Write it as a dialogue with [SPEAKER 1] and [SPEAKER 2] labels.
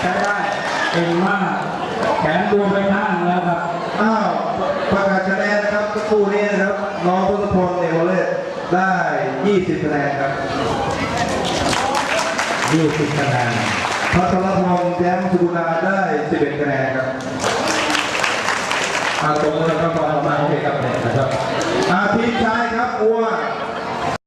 [SPEAKER 1] ใช้ได้เก่งมากแขนตัวไปข้างแล้วครับ
[SPEAKER 2] อ้าวประกาศคะแนนนะครับสักครู่นี้นะครับน้องพุทธพลเอวเลศได้ 20คะแนนครับ20คะแนนพัทรพงษ์แย้มสุกุลาได้ 11คะแนนครับอาตรงนี้ครับมาเทกับเด็กนะครับอาทิตย์ชายครับอ้วน